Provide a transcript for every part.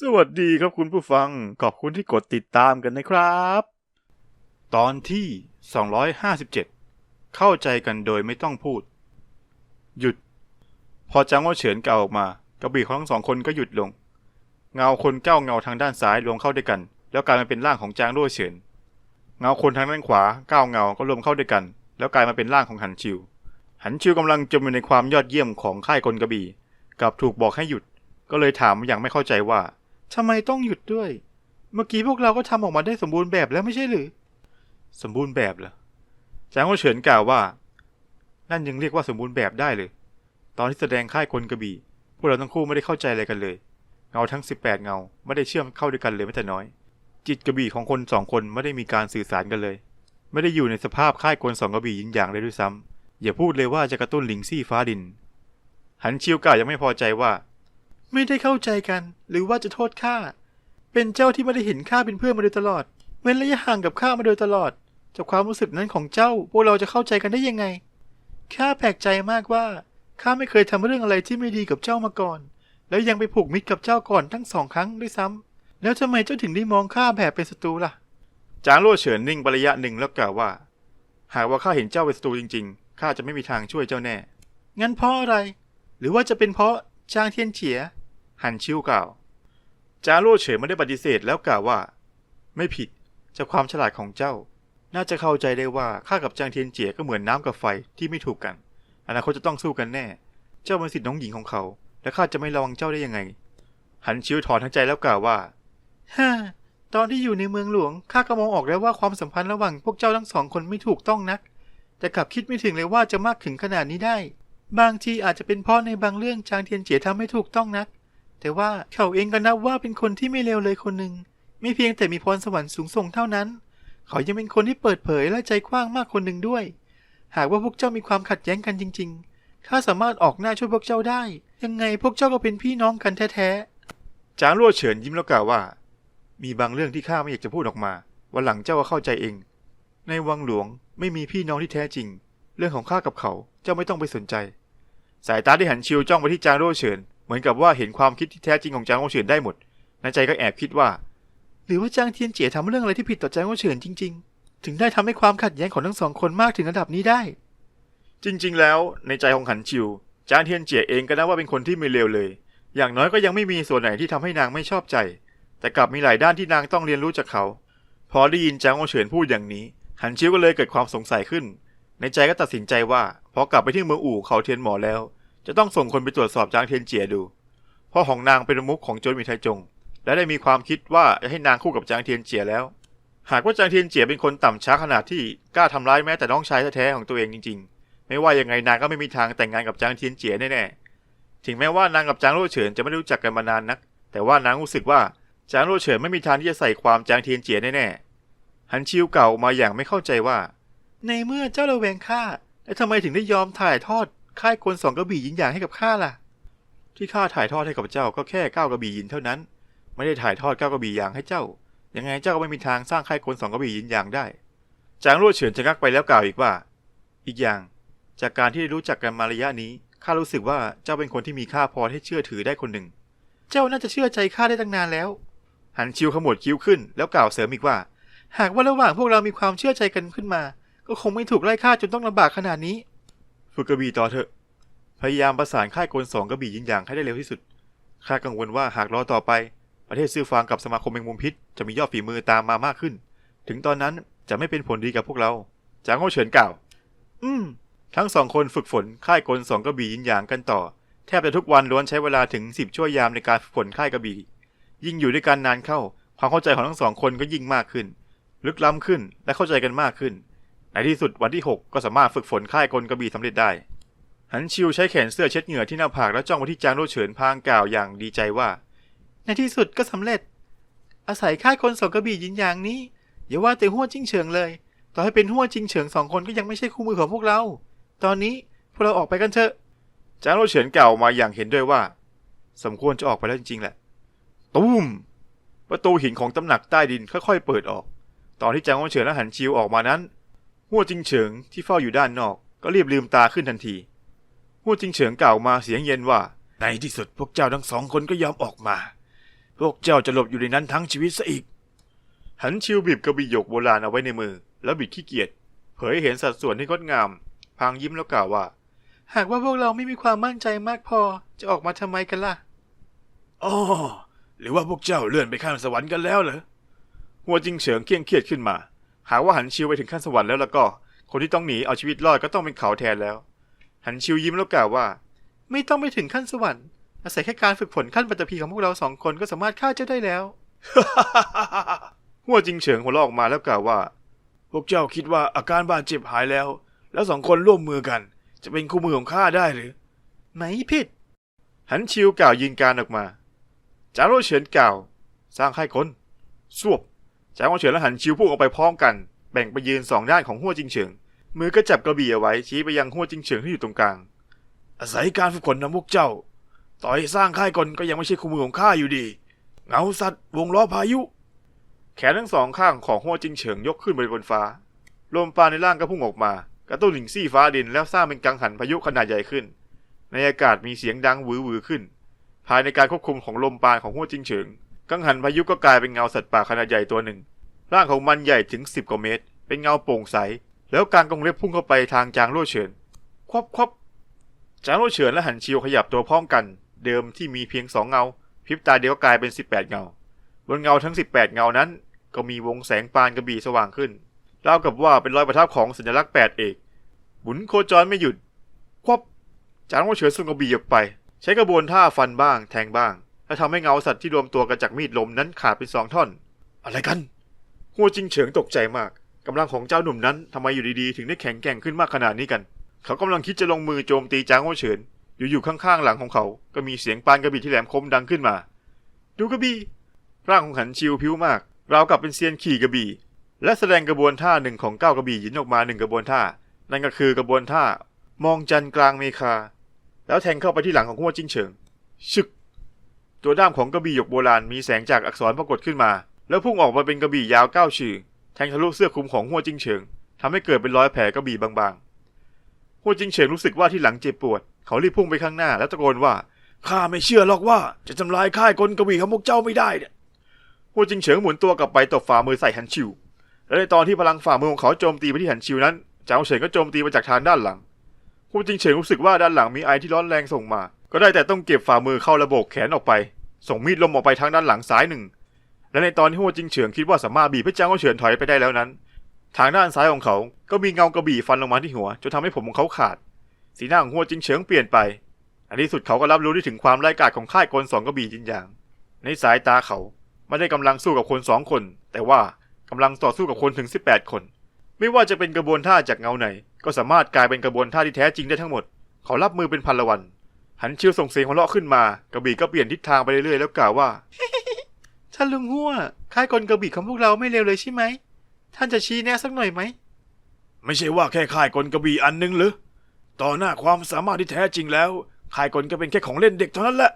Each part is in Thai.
สวัสดีครับคุณผู้ฟัง ขอบคุณที่กดติดตามกันนะครับ ตอนที่ 257 เข้าใจกันโดยไม่ต้องพูด หยุด พอจางโอเฉินกล่าวออกมา กระบี่ของทั้งสองคนก็หยุดลง เงาคนเก้าเงาทางด้านซ้ายรวมเข้าด้วยกัน แล้วกลายมาเป็นร่างของจางโอเฉิน เงาคนทางด้านขวาเก้าเงาก็รวมเข้าด้วยกัน แล้วกลายมาเป็นร่างของหันชิว หันชิวกำลังจมอยู่ในความยอดเยี่ยมของค่ายกลกระบี่ กลับถูกบอกให้หยุดก็เลยถามอย่างไม่เข้าใจว่า ทำไมต้องหยุดด้วย เมื่อกี้พวกเราก็ทำออกมาได้สมบูรณ์แบบแล้วไม่ใช่หรือ สมบูรณ์แบบเหรอจางโอเฉินกล่าวว่า นั่นยังเรียกว่าสมบูรณ์แบบได้เลย ตอนที่แสดงค่ายกลกระบี่ พวกเราทั้งคู่ไม่ได้เข้าใจอะไรกันเลย เงาทั้ง 18 เงาไม่ได้เชื่อมเข้าด้วยกันเลยแม้แต่น้อย จิตกระบี่ของคนสองคนไม่ได้มีการสื่อสารกันเลย ไม่ได้อยู่ในสภาพค่ายกลสองกระบี่ยินอย่างเลยด้วยซ้ำอย่าพูดเลยว่าจะกระตุ้นลิงซี่ฟ้าดิน หันชิวกล่าวยังไม่พอใจว่า ไม่ได้เข้าใจกัน หรือว่าจะโทษข้าเป็นเจ้าที่ไม่ได้เห็นข้าเป็นเพื่อนมาโดยตลอด เว้นระยะห่างกับข้ามาโดยตลอด จากความรู้สึกนั้นของเจ้า พวกเราจะเข้าใจกันได้ยังไงข้าแปลกใจมากว่าข้าไม่เคยทำเรื่องอะไรที่ไม่ดีกับเจ้ามาก่อน แล้วยังไปผูกมิตรกับเจ้าก่อนทั้งสองครั้งด้วยซ้ำแล้วทำไมเจ้าถึงได้มองข้าแบบเป็นศัตรูล่ะ จางโล่เฉินนิ่งไประยะหนึ่งแล้วกล่าวว่า หากว่าข้าเห็นเจ้าเป็นศัตรูจริงๆข้าจะไม่มีทางช่วยเจ้าแน่ งั้นเพราะอะไร หรือว่าจะเป็นเพราะจางเทียนเฉีย หันชิวกล่าว จางโล่เฉินไม่ได้ปฏิเสธแล้วกล่าวว่า ไม่ผิดจากความฉลาดของเจ้า น่าจะเข้าใจได้ว่าข้ากับจางเทียนเจียก็เหมือนน้ำกับไฟที่ไม่ถูกกัน อนาคตจะต้องสู้กันแน่ เจ้าเป็นสิทธิ์น้องหญิงของเขา และข้าจะไม่ระวังเจ้าได้ยังไง หันชิวถอนหายใจแล้วกล่าวว่าฮ่าตอนที่อยู่ในเมืองหลวงข้าก็มองออกแล้วว่าความสัมพันธ์ระหว่างพวกเจ้าทั้งสองคนไม่ถูกต้องนัก แต่กลับคิดไม่ถึงเลยว่าจะมากถึงขนาดนี้ได้ บางทีอาจจะเป็นเพราะในบางเรื่องจางเทียนเจียทำไม่ถูกต้องนัก แต่ว่าเขาเองก็นับว่าเป็นคนที่ไม่เลวเลยคนหนึ่งไม่เพียงแต่มีพรสวรรค์สูงส่งเท่านั้น เขายังเป็นคนที่เปิดเผยและใจกว้างมากคนหนึ่งด้วย หากว่าพวกเจ้ามีความขัดแย้งกันจริง ๆ ข้าสามารถออกหน้าช่วยพวกเจ้าได้ ยังไงพวกเจ้าก็เป็นพี่น้องกันแท้ๆ จางรั่วเฉินยิ้มแล้วกล่าวว่า มีบางเรื่องที่ข้าไม่อยากจะพูดออกมา วันหลังเจ้าก็เข้าใจเอง ในวังหลวงไม่มีพี่น้องที่แท้จริง เรื่องของข้ากับเขาเจ้าไม่ต้องไปสนใจ สายตาที่หันชิวจ้องไปที่จางรั่วเฉิน เหมือนกับว่าเห็นความคิดที่แท้จริงของจางรั่วเฉินได้หมดในใจก็แอบคิดว่า หรือว่าจางเทียนเจี๋ยทำเรื่องอะไรที่ผิดต่อจางรั่วเฉินจริง ๆ ถึงได้ทำให้ความขัดแย้งของทั้งสองคนมากถึงระดับนี้ได้ จริง ๆ แล้วในใจของหันชิวจางเทียนเจี๋ยเองก็นับว่าเป็นคนที่ไม่เลวเลย อย่างน้อยก็ยังไม่มีส่วนไหนที่ทำให้นางไม่ชอบใจ แต่กลับมีหลายด้านที่นางต้องเรียนรู้จากเขา พอได้ยินจางโอเฉินพูดอย่างนี้หันชิวก็เลยเกิดความสงสัยขึ้น ในใจก็ตัดสินใจว่าพอกลับไปที่เมืองอู่เขาเทียนหมอแล้ว จะต้องส่งคนไปตรวจสอบจางเทียนเจียดู เพ่อของนางเป็นมุขของโจนมีไทจง และได้มีความคิดว่าจะให้นางคู่กับจางเทียนเจียแล้ว หากว่าจางเทียนเจียเป็นคนต่ำช้าขนาดที่กล้าทำร้ายแม้แต่น้องชายแท้ๆของตัวเองจริงๆ ไม่ว่ายังไงนางก็ไม่มีทางแต่งงานกับจางเทียนเจียแน่ๆ ถึงแม้ว่านางกับจางโล่เฉินจะไม่รู้จักกันมานานนัก แต่ว่านางรู้สึกว่าจางโล่เฉินไม่มีทางที่จะใส่ความจางเทียนเจียแน่ๆหันชิวเก่ามาอย่างไม่เข้าใจว่า ในเมื่อเจ้าระแวงข้าแล้วทำไมถึงได้ยอมถ่ายทอด ค่ายกลสองกระบี่ยินอย่างให้กับข้าล่ะ ที่ข้าถ่ายทอดให้กับเจ้าก็แค่เก้ากระบี่ยินเท่านั้น ไม่ได้ถ่ายทอดเก้ากระบี่อย่างให้เจ้า ยังไงเจ้าก็ไม่มีทางสร้างค่ายกลสองกระบี่ยินอย่างได้ จางรั่วเฉินจะงักไปแล้วกล่าวอีกว่า อีกอย่าง จากการที่ได้รู้จักกันมาระยะนี้ข้ารู้สึกว่าเจ้าเป็นคนที่มีค่าพอให้เชื่อถือได้คนหนึ่ง เจ้าน่าจะเชื่อใจข้าได้ตั้งนานแล้ว หันชิวขมวดคิ้วขึ้น แล้วกล่าวเสริมอีกว่า หากว่าระหว่างพวกเรามีความเชื่อใจกันขึ้นมา ก็คงไม่ถูกไล่ฆ่าจนต้องลำบากขนาดนี้ ฝึกกระบี่ต่อเถอะ พยายามประสานค่ายกลสองกระบี่ยินอย่างให้ได้เร็วที่สุด ข้ากังวลว่าหากรอต่อไป ประเทศซื่อฟางกับสมาคมแมงมุมพิษจะมียอดฝีมือตามมามากขึ้น ถึงตอนนั้นจะไม่เป็นผลดีกับพวกเรา จางโง่เฉินกล่าว อืม ทั้งสองคนฝึกฝนค่ายกลสองกระบี่ยินอย่างกันต่อ แทบจะทุกวันล้วนใช้เวลาถึงสิบชั่วยามในการฝึกฝนค่ายกระบี่ ยิ่งอยู่ด้วยกันนานเข้า ความเข้าใจของทั้งสองคนก็ยิ่งมากขึ้น ลึกล้ำขึ้นและเข้าใจกันมากขึ้น ในที่สุดวันที่ 6 ก็สามารถฝึกฝนค่ายกลกระบี่สำเร็จได้หันชิวใช้แขนเสื้อเช็ดเหงื่อที่หน้าผากแล้วจ้องไปที่จางโรเฉินพางกล่าวอย่างดีใจว่า ในที่สุดก็สำเร็จ อาศัยค่ายคนสองกระบี่ยินอย่างนี้อย่าว่าแต่หัวจิ้งเฉิงเลย ต่อให้เป็นหัวจิ้งเฉิงสองคนก็ยังไม่ใช่คู่มือของพวกเรา ตอนนี้พวกเราออกไปกันเถอะจางโรเฉินกล่าวมาอย่างเห็นด้วยว่า สมควรจะออกไปแล้วจริงๆแหละตุ้มประตูหินของตำหนักใต้ดินค่อยๆเปิดออก ตอนที่จางโรเฉินและหันชิวออกมานั้น หัวจิงเฉิงที่เฝ้าอยู่ด้านนอกก็รีบลืมตาขึ้นทันทีหัวจิงเฉิงกล่าวมาเสียงเย็นว่า ในที่สุดพวกเจ้าทั้งสองคนก็ยอมออกมา พวกเจ้าจะหลบอยู่ในนั้นทั้งชีวิตซะอีก หันชิวบีบกระบี่หยกโบราณเอาไว้ในมือ แล้วบิดขี้เกียจเผยให้เห็นสัดส่วนที่งดงามพลางยิ้มแล้วกล่าวว่า หากว่าพวกเราไม่มีความมั่นใจมากพอจะออกมาทำไมกันล่ะอ๋อหรือว่าพวกเจ้าเลื่อนไปข้างสวรรค์กันแล้วเหรอหัวจิงเฉิงเครียงเครียดขึ้นมา หากว่าหันชิวไปถึงขั้นสวรรค์แล้วแล้วก็ คนที่ต้องหนีเอาชีวิตรอดก็ต้องเป็นเขาแทนแล้ว หันชิวยิ้มแล้วกล่าวว่า ไม่ต้องไปถึงขั้นสวรรค์ อาศัยแค่การฝึกฝนขั้นปัตตภีของพวกเราสองคนก็สามารถฆ่าเจ้าได้แล้วหัวจิงเฉิงหัวเราะออกมาแล้วกล่าวว่า พวกเจ้าคิดว่าอาการบาดเจ็บหายแล้ว แล้วสองคนร่วมมือกัน จะเป็นคู่มือของข้าได้หรือ ไม่ผิด หันชิวกล่าวยิงการออกมา จาโรเฉินกล่าว สร้างค่ายคนสวบ จางโรเฉินและหันชิวพุ่งออกไปพร้อมกัน แบ่งไปยืนสองด้านของหัวจิงเฉิง มือก็จับกระบี่เอาไว้ชี้ไปยังหัวจิงเฉิงที่อยู่ตรงกลาง อาศัยการฝึกฝนนำพวกเจ้า ต่อให้สร้างค่ายกลก็ยังไม่ใช่คู่มือของข้าอยู่ดี เงาสัตว์วงล้อพายุ แขนทั้งสองข้างของหัวจิงเฉิงยกขึ้นไปบนฟ้า ลมปราในร่างก็พุ่งออกมา กระตุ้นหลิงซี่ฟ้าดินแล้วสร้างเป็นกังหันพายุขนาดใหญ่ขึ้น ในอากาศมีเสียงดังหวือหวือขึ้น ภายในการควบคุมของลมปราณของหัวจิงเฉิง กังหันพายุก็กลายเป็นเงาสัตว์ป่าขนาดใหญ่ตัวหนึ่ง ร่างของมันใหญ่ถึงสิบกว่าเมตร เป็นเงาโปร่งใส แล้วการกงเล็บพุ่งเข้าไปทางจางโล่เฉิน ควบควบจางโล่เฉินและหันชิวขยับตัวพร้อมกัน เดิมที่มีเพียงสองเงา พริบตาเดียวก็กลายเป็น18เงา บนเงาทั้ง18เงานั้น ก็มีวงแสงปานกระบี่สว่างขึ้นราวกับว่าเป็นรอยประทับของสัญลักษณ์แปดเอกหมุนโคจรไม่หยุด ควบจางโล่เฉินส่งกระบี่ออกไป ใช้กระบวนท่าฟันบ้าง แทงบ้าง และทำให้เงาสัตว์ที่รวมตัวกันจากมีดลมนั้นขาดเป็นสองท่อน อะไรกันหัวจิงเฉิงตกใจมากกำลังของเจ้าหนุ่มนั้นทำไมอยู่ดีๆ ถึงได้แข็งแกร่งขึ้นมากขนาดนี้กัน เขากำลังคิดจะลงมือโจมตีจางโอเฉิน อยู่ๆข้างๆหลังของเขา ก็มีเสียงปานกระบี่ที่แหลมคมดังขึ้นมา ดูกระบี่ร่างของหันชิวพิ้วมากราวกับเป็นเซียนขี่กระบี่ และแสดงกระบวนท่าหนึ่งของเก้ากระบี่หยินออกมาหนึ่งกระบวนท่า นั่นก็คือกระบวนท่ามองจันทร์กลางเมฆาแล้วแทงเข้าไปที่หลังของหัวจิงเฉิง ชึก ตัวด้ามของกระบี่หยกโบราณมีแสงจากอักษรปรากฏขึ้นมา แล้วพุ่งออกมาเป็นกระบี่ยาวเก้าชื่อแทงทะลุเสื้อคลุมของหัวจิงเฉิงทำให้เกิดเป็นรอยแผลกระบี่บางๆหัวจิงเฉิงรู้สึกว่าที่หลังเจ็บปวด เขารีบพุ่งไปข้างหน้าแล้วตะโกนว่าข้าไม่เชื่อหรอกว่าจะทำลายค่ายกลกระบี่ของพวกเจ้าไม่ได้เนี่ยหัวจิงเฉิงหมุนตัวกลับไปตบฝ่ามือใส่หันชิว และในตอนที่พลังฝ่ามือของเขาโจมตีไปที่หันชิวนั้นจางเฉิงก็โจมตีมาจากทางด้านหลังหัวจิงเฉิงรู้สึกว่าด้านหลังมีไอที่ร้อนแรงส่งมา ก็ได้แต่ต้องเก็บฝ่ามือเข้าระบบแขนออกไป ส่งมีดลมออกไปทางด้านหลังซ้ายหนึ่ง และในตอนที่หัวจิงเฉิงคิดว่าสามารถบีบให้จางเฉินถอยไปได้แล้วนั้น ทางด้านซ้ายของเขา ก็มีเงากระบี่ฟันลงมาที่หัวจนทำให้ผมของเขาขาด สีหน้าของหัวจิงเฉิงเปลี่ยนไป อันที่สุดเขาก็รับรู้ได้ถึงความไร้กาจของค่ายกลสองกระบี่จินหยาง ในสายตาเขาไม่ได้กำลังสู้กับคนสองคน แต่ว่ากำลังต่อสู้กับคนถึง 18 คน ไม่ว่าจะเป็นกระบวนท่าจากเงาไหน ก็สามารถกลายเป็นกระบวนท่าที่แท้จริงได้ทั้งหมด เขารับมือเป็นพันละวัน หันเชียวส่งเสียงหัวเราะขึ้นมากระบี่ก็เปลี่ยนทิศทางไปเรื่อยๆแล้วกล่าวว่าท่านลุงหัวค่ายกลกระบี่ของพวกเราไม่เลวเลยใช่ไหมท่านจะชี้แนะสักหน่อยไหมไม่ใช่ว่าแค่ค่ายกลกระบี่อันนึงหรือต่อหน้าความสามารถที่แท้จริงแล้วค่ายกลก็เป็นแค่ของเล่นเด็กเท่านั้นแหละ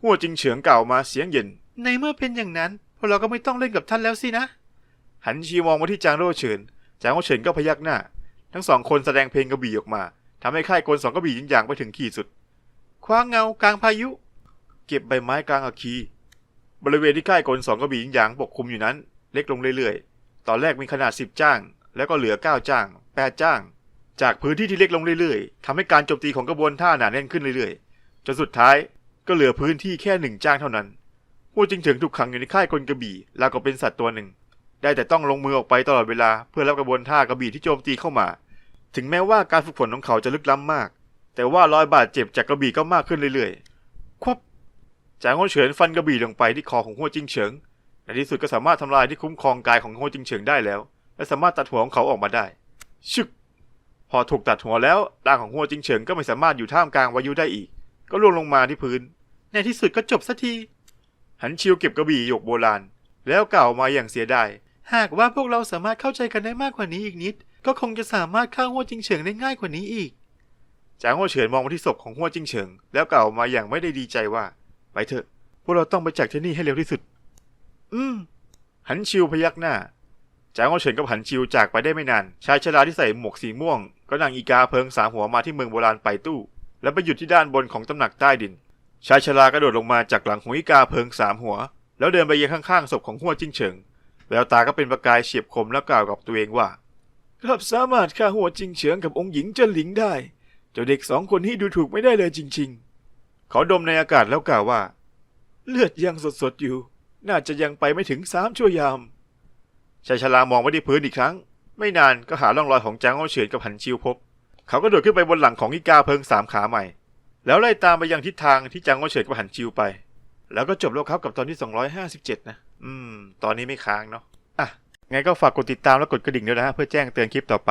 หัวจิงเฉิงกล่าวมาเสียงเย็น ในเมื่อเป็นอย่างนั้นพวกเราก็ไม่ต้องเล่นกับท่านแล้วสินะ หันชีมองมาที่จางโร่เฉินจางโร่เฉินก็พยักหน้า ทั้งสองคนแสดงเพลงกระบี่ออกมาทำให้ค่ายกลสองกระบี่ยินอย่างไปถึงขีดสุด คว้างเงากลางพายุ เก็บใบไม้กลางอาคี บริเวณที่ค่ายกลสองกระบี่ยินหยางปกคลุมอยู่นั้น เล็กลงเรื่อยๆ ตอนแรกมีขนาด 10 จ้าง แล้วก็เหลือ 9 จ้าง 8 จ้าง จากพื้นที่ที่เล็กลงเรื่อยๆทำให้การโจมตีของกระบวนท่าหนาแน่นขึ้นเรื่อยๆ จนสุดท้ายก็เหลือพื้นที่แค่หนึ่งจ้างเท่านั้นหัวจิงเฉิงถูกขังอยู่ในค่ายกลกระบี่ราวกับเป็นสัตว์ตัวหนึ่ง ได้แต่ต้องลงมือออกไปตลอดเวลาเพื่อรับกระบวนท่ากระบี่ที่โจมตีเข้ามา ถึงแม้ว่าการฝึกฝนของเขาจะลึกล้ำมาก แต่ว่ารอยบาดเจ็บจากกระบี่ก็มากขึ้นเรื่อยๆ ควับจางโฮเฉินฟันกระบี่ลงไปที่คอของหัวจิงเฉิง ในที่สุดก็สามารถทำลายที่คุ้มครองกายของหัวจิงเฉิงได้แล้ว และสามารถตัดหัวของเขาออกมาได้ ชึก พอถูกตัดหัวแล้วร่างของหัวจิงเฉิงก็ไม่สามารถอยู่ท่ามกลางวายุได้อีก ก็ร่วงลงมาที่พื้น ในที่สุดก็จบสักที หันชิวเก็บกระบี่หยกโบราณ แล้วกล่าวมาอย่างเสียดาย หากว่าพวกเราสามารถเข้าใจกันได้มากกว่านี้อีกนิด ก็คงจะสามารถฆ่าหัวจิงเฉิงได้ง่ายกว่านี้อีก จางหัวเฉินมองมาที่ศพของหัวจิงเฉิง แล้วกล่าวมาอย่างไม่ได้ดีใจว่า ไปเถอะ พวกเราต้องไปจากที่นี่ให้เร็วที่สุด อืม หันชิวพยักหน้า จางหัวเฉินกับหันชิวจากไปได้ไม่นาน ชายชราที่ใส่หมวกสีม่วง ก็นั่งอีกาเพิงสามหัวมาที่เมืองโบราณไปตู้ แล้วไปหยุดที่ด้านบนของตำหนักใต้ดิน ชายชรากระโดดลงมาจากหลังของอีกาเพิงสามหัว แล้วเดินไปยังข้างๆศพของหัวจิ้งเฉิง แววตาก็เป็นประกายเฉียบคมแล้วกล่าวกับตัวเองว่า ครับสามารถฆ่าหัวจิงเฉิงกับองค์หญิงเจิ้นหลิงได้เจ้าเด็กสองคนนี้ดูถูกไม่ได้เลยจริง ๆ เขาดมในอากาศแล้วกล่าวว่า เลือดยังสดๆอยู่ น่าจะยังไปไม่ถึงสามชั่วยามชายชรามองไปที่พื้นอีกครั้ง ไม่นานก็หาร่องรอยของจางเอาเฉินกับหันชิวพบ เขาก็โดดขึ้นไปบนหลังของอีกาเพิงสามขาใหม่ แล้วไล่ตามไปยังทิศทางที่จางเอาเฉินกับหันชิวไป แล้วก็จบแล้วครับกับตอนที่ 257 นะ อืม ตอนนี้ไม่ค้างเนาะ อะ ไงก็ฝากกดติดตามและกดกระดิ่งด้วยนะเพื่อแจ้งเตือนคลิปต่อไป